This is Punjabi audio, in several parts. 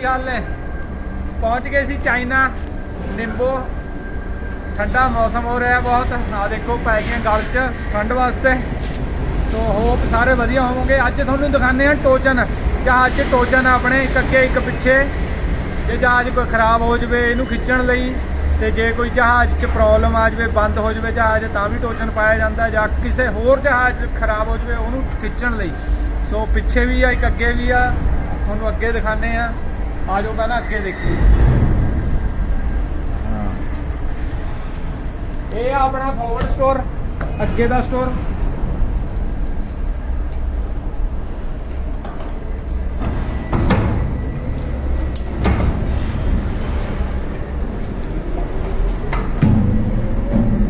ਕੀ ਹਾਲ ਨੇ ਪਹੁੰਚ ਗਏ ਸੀ ਚਾਈਨਾ, ਨਿੰਬੋ। ਠੰਡਾ ਮੌਸਮ ਹੋ ਰਿਹਾ ਬਹੁਤ। ਆ ਦੇਖੋ, ਪੈ ਗਈਆਂ ਗਲ 'ਚ ਠੰਡ ਵਾਸਤੇ। ਤੋ ਹੋਪ ਸਾਰੇ ਵਧੀਆ ਹੋਵੋਗੇ। ਅੱਜ ਤੁਹਾਨੂੰ ਦਿਖਾਉਂਦੇ ਆ ਟੋਚਨ। ਜਹਾਜ਼ 'ਚ ਟੋਚਨ ਆਪਣੇ ਇੱਕ ਅੱਗੇ, ਇੱਕ ਪਿੱਛੇ। ਜੇ ਜਹਾਜ਼ ਕੋਈ ਖਰਾਬ ਹੋ ਜਵੇ ਇਹਨੂੰ ਖਿੱਚਣ ਲਈ, ਤੇ ਜੇ ਕੋਈ ਜਹਾਜ਼ 'ਚ ਪ੍ਰੋਬਲਮ ਆ ਜਵੇ, ਬੰਦ ਹੋ ਜਵੇ ਜਹਾਜ਼, ਤਾਂ ਵੀ ਟੋਚਨ ਪਾਇਆ ਜਾਂਦਾ। ਜਾਂ ਕਿਸੇ ਹੋਰ ਜਹਾਜ਼ 'ਚ ਖਰਾਬ ਹੋ ਜਵੇ, ਉਹਨੂੰ ਖਿੱਚਣ ਲਈ। ਸੋ ਪਿੱਛੇ ਵੀ ਆ, ਇੱਕ ਅੱਗੇ ਵੀ ਆ। ਤੁਹਾਨੂੰ ਅੱਗੇ ਦਿਖਾਉਂਦੇ ਆ ਆ ਜਾਓ ਪਹਿਲਾਂ ਅੱਗੇ ਦੇਖੀਏ। ਇਹ ਆ ਆਪਣਾ ਫਾਰਵਰਡ ਸਟੋਰ ਅੱਗੇ ਦਾ ਸਟੋਰ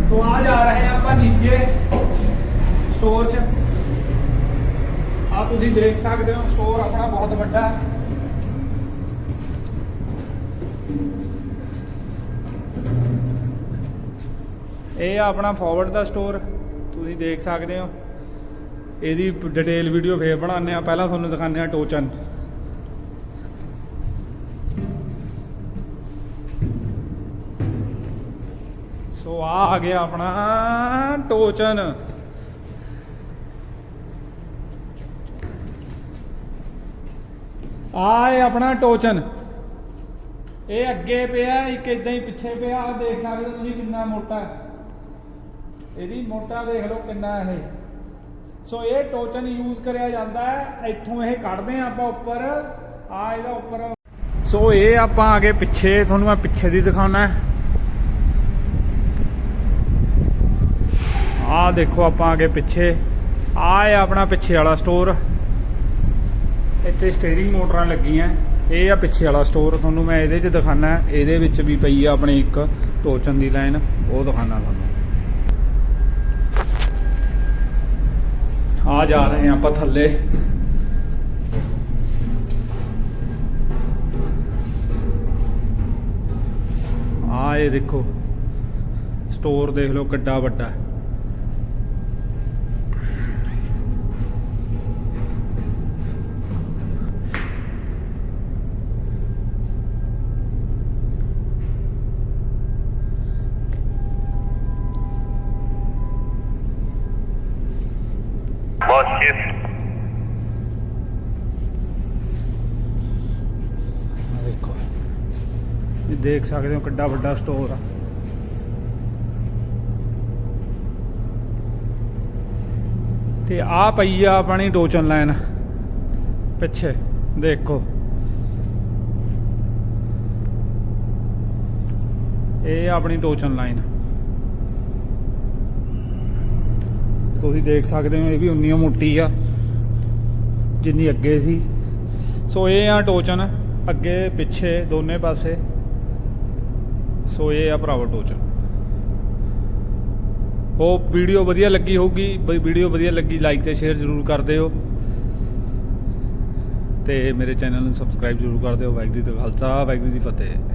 ਸੋ ਆ ਜਾ ਰਹੇ ਆ ਆਪਾਂ ਨੀਚੇ ਸਟੋਰ 'ਚ। ਆ ਤੁਸੀਂ ਦੇਖ ਸਕਦੇ ਹੋ ਸਟੋਰ ਆਪਣਾ ਬਹੁਤ ਵੱਡਾ ਹੈ। ਇਹ ਆਪਣਾ ਫਾਰਵਰਡ ਦਾ ਸਟੋਰ ਤੁਸੀਂ ਦੇਖ ਸਕਦੇ ਹੋ। ਇਹਦੀ ਡਿਟੇਲ ਵੀਡੀਓ ਫੇਰ ਬਣਾਉਂਦੇ ਆ ਪਹਿਲਾਂ ਤੁਹਾਨੂੰ ਦਿਖਾਉਂਦੇ ਆ ਟੋਚਨ। ਸੋ ਆ ਆ ਗਿਆ ਆਪਣਾ ਟੋਚਨ। ਆ ਆਪਣਾ ਟੋਚਨ। ਇਹ ਅੱਗੇ ਪਿਆ, ਇੱਕ ਇਦਾਂ ਹੀ ਪਿੱਛੇ ਪਿਆ। ਦੇਖ ਸਕਦੇ ਹੋ ਤੁਸੀਂ ਕਿੰਨਾ ਮੋਟਾ ਹੈ। ਇਹਦੀ ਮੋਟਾ ਦੇਖ ਲਓ ਕਿੰਨਾ ਇਹ। ਸੋ ਇਹ ਟੋਚਨ ਯੂਜ਼ ਕਰਿਆ ਜਾਂਦਾ ਹੈ। ਇੱਥੋਂ ਇਹ ਕੱਢਦੇ ਆ ਆਪਾਂ ਉੱਪਰ। ਆ ਇਹਦਾ ਉੱਪਰ। ਸੋ ਇਹ ਆਪਾਂ ਆ ਗਏ ਪਿੱਛੇ, ਤੁਹਾਨੂੰ ਮੈਂ ਪਿੱਛੇ ਦੀ ਦਿਖਾਉਣਾ ਹੈ। ਆ ਦੇਖੋ ਆਪਾਂ ਆ ਗਏ ਪਿੱਛੇ। ਆ ਹੈ ਆਪਣਾ ਪਿੱਛੇ ਵਾਲਾ ਸਟੋਰ ਇੱਥੇ ਸਟੀਅਰਿੰਗ ਮੋਟਰਾਂ ਲੱਗੀਆਂ। ਇਹ ਆ ਪਿੱਛੇ ਵਾਲਾ ਸਟੋਰ ਤੁਹਾਨੂੰ ਮੈਂ ਇਹਦੇ 'ਚ ਦਿਖਾਣਾ ਇਹਦੇ ਵਿੱਚ ਵੀ ਪਈ ਆ ਆਪਣੀ ਇੱਕ ਟੋਚਨ ਦੀ ਲਾਈਨ ਉਹ ਦਿਖਾਣਾ ਤੁਹਾਨੂੰ ਆ ਜਾ ਰਹੇ ਹਾਂ ਆਪਾਂ ਥੱਲੇ ਆ ਇਹ ਦੇਖੋ ਸਟੋਰ ਦੇਖ ਲਓ ਕਿੱਡਾ ਵੱਡਾ ਹੈ Bosses. ਆ ਦੇਖੋ। ਇਹ ਦੇਖ ਸਕਦੇ ਹੋ ਕਿੱਡਾ ਵੱਡਾ ਸਟੋਰ ਆ। ਤੇ ਆ ਪਈ ਆ ਆਪਣੀ ਟੋਚਨ ਲਾਈਨ। ਪਿੱਛੇ, ਦੇਖੋ। ਇਹ ਆਪਣੀ ਟੋਚਨ ਲਾਈਨ। ਤੁਸੀਂ ਦੇਖ ਸਕਦੇ ਹੋ, ਇਹ ਵੀ ਉਨੀ ਮੋਟੀ ਆ, ਜਿੰਨੀ ਅੱਗੇ ਸੀ। ਸੋ ਇਹ ਆ ਟੋਚਨ, ਅੱਗੇ, ਪਿੱਛੇ, ਦੋਨੇ ਪਾਸੇ। ਸੋ ਇਹ ਆ ਭਰਾਵਾ ਟੋਚਨ। ਉਹ ਵੀਡੀਓ ਵਧੀਆ ਲੱਗੀ ਹੋਊਗੀ, ਬਈ ਵੀਡੀਓ ਵਧੀਆ ਲੱਗੀ ਲਾਈਕ ਤੇ ਸ਼ੇਅਰ ਜ਼ਰੂਰ ਕਰ ਦਿਓ। ਤੇ ਮੇਰੇ ਚੈਨਲ ਨੂੰ ਸਬਸਕ੍ਰਾਈਬ ਜ਼ਰੂਰ ਕਰ ਦਿਓ, ਵਾਹਿਗੁਰੂ ਜੀ ਕਾ ਖਾਲਸਾ, ਵਾਹਿਗੁਰੂ ਜੀ ਕੀ ਫਤਿਹ।